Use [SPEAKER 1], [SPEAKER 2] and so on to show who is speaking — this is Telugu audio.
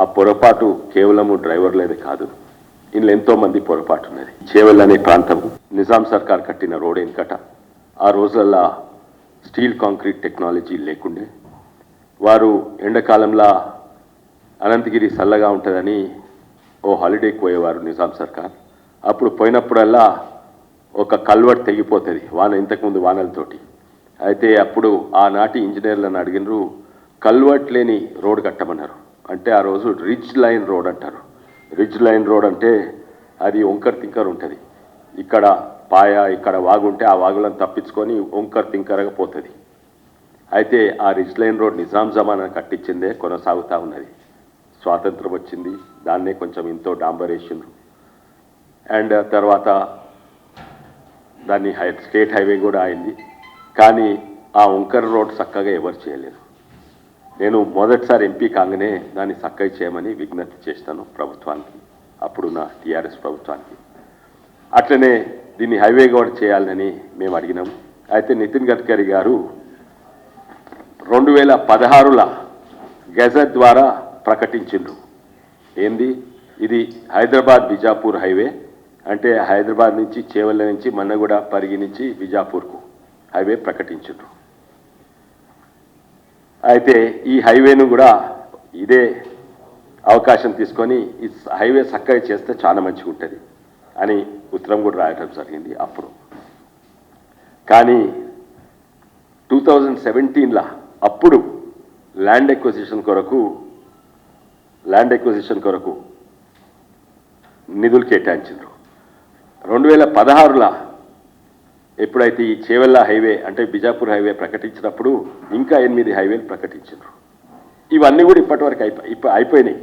[SPEAKER 1] ఆ పొరపాటు కేవలము డ్రైవర్లది కాదు. ఇందులో ఎంతో మంది పొరపాటు ఉన్నది చేవల్ అనే ప్రాంతం నిజాం సర్కార్ కట్టిన రోడ్ వెనుకట ఆ రోజులలో స్టీల్ కాంక్రీట్ టెక్నాలజీ లేకుండే. వారు ఎండాకాలంలో అనంతగిరి చల్లగా ఉంటుందని ఓ హాలిడేకి పోయేవారు నిజాం సర్కార్. అప్పుడు పోయినప్పుడల్లా ఒక కల్వర్ట్ తెగిపోతుంది వాన ఇంతకుముందు వానలతోటి. అయితే అప్పుడు ఆనాటి ఇంజనీర్లను అడిగినరు కల్వర్ట్ లేని రోడ్ కట్టమన్నారు. అంటే ఆ రోజు రిజ్ లైన్ రోడ్ అంటారు. రిజ్ లైన్ రోడ్ అంటే అది ఒంకర్ తింకర్ ఉంటుంది. ఇక్కడ పాయ ఇక్కడ వాగు ఉంటే ఆ వాగులను తప్పించుకొని ఒంకర్ తింకరగా పోతుంది. అయితే ఆ రిజ్ లైన్ రోడ్ నిజాం జమానా కట్టించిందే కొనసాగుతూ ఉన్నది. స్వాతంత్రం వచ్చింది దాన్నే కొంచెం ఎంతో డాంబరేసిండ్రు అండ్ తర్వాత దాన్ని హై స్టేట్ హైవే కూడా అయింది. కానీ ఆ ఒంకర్ రోడ్ చక్కగా ఎవరు చేయలేదు. నేను మొదటిసారి ఎంపీ కాగానే దాన్ని చక్కగా చేయమని విజ్ఞప్తి చేస్తాను ప్రభుత్వానికి. అప్పుడున్న టీఆర్ఎస్ ప్రభుత్వానికి. అట్లనే దీన్ని హైవే కూడా చేయాలని మేము అడిగినాం. అయితే నితిన్ గడ్కరీ గారు రెండు వేల పదహారుల గెజెట్ ద్వారా ప్రకటించిండ్రు. ఏంది? ఇది హైదరాబాద్ బిజాపూర్ హైవే అంటే హైదరాబాద్ నుంచి చేవల్ల నుంచి మన్నగూడ పరిగి నుంచి బిజాపూర్కు హైవే ప్రకటించిండ్రు. అయితే ఈ హైవేను కూడా ఇదే అవకాశం తీసుకొని ఈ హైవే చక్కగా చేస్తే చాలా మంచిగా ఉంటుంది అని ఉత్తరం కూడా రాయటం జరిగింది అప్పుడు. కానీ టూ థౌజండ్ సెవెంటీన్లో అప్పుడు ల్యాండ్ ఎక్విజిషన్ కొరకు ల్యాండ్ ఎక్విజిషన్ కొరకు నిధులు కేటాయించారు రెండు వేల పదహారులో ఎప్పుడైతే ఈ చేవెళ్ళ హైవే అంటే బిజాపూర్ హైవే ప్రకటించినప్పుడు ఇంకా ఎనిమిది హైవేలు ప్రకటించారు ఇవన్నీ కూడా ఇప్పటివరకు అయిపోయి ఇప్పుడు అయిపోయినాయి.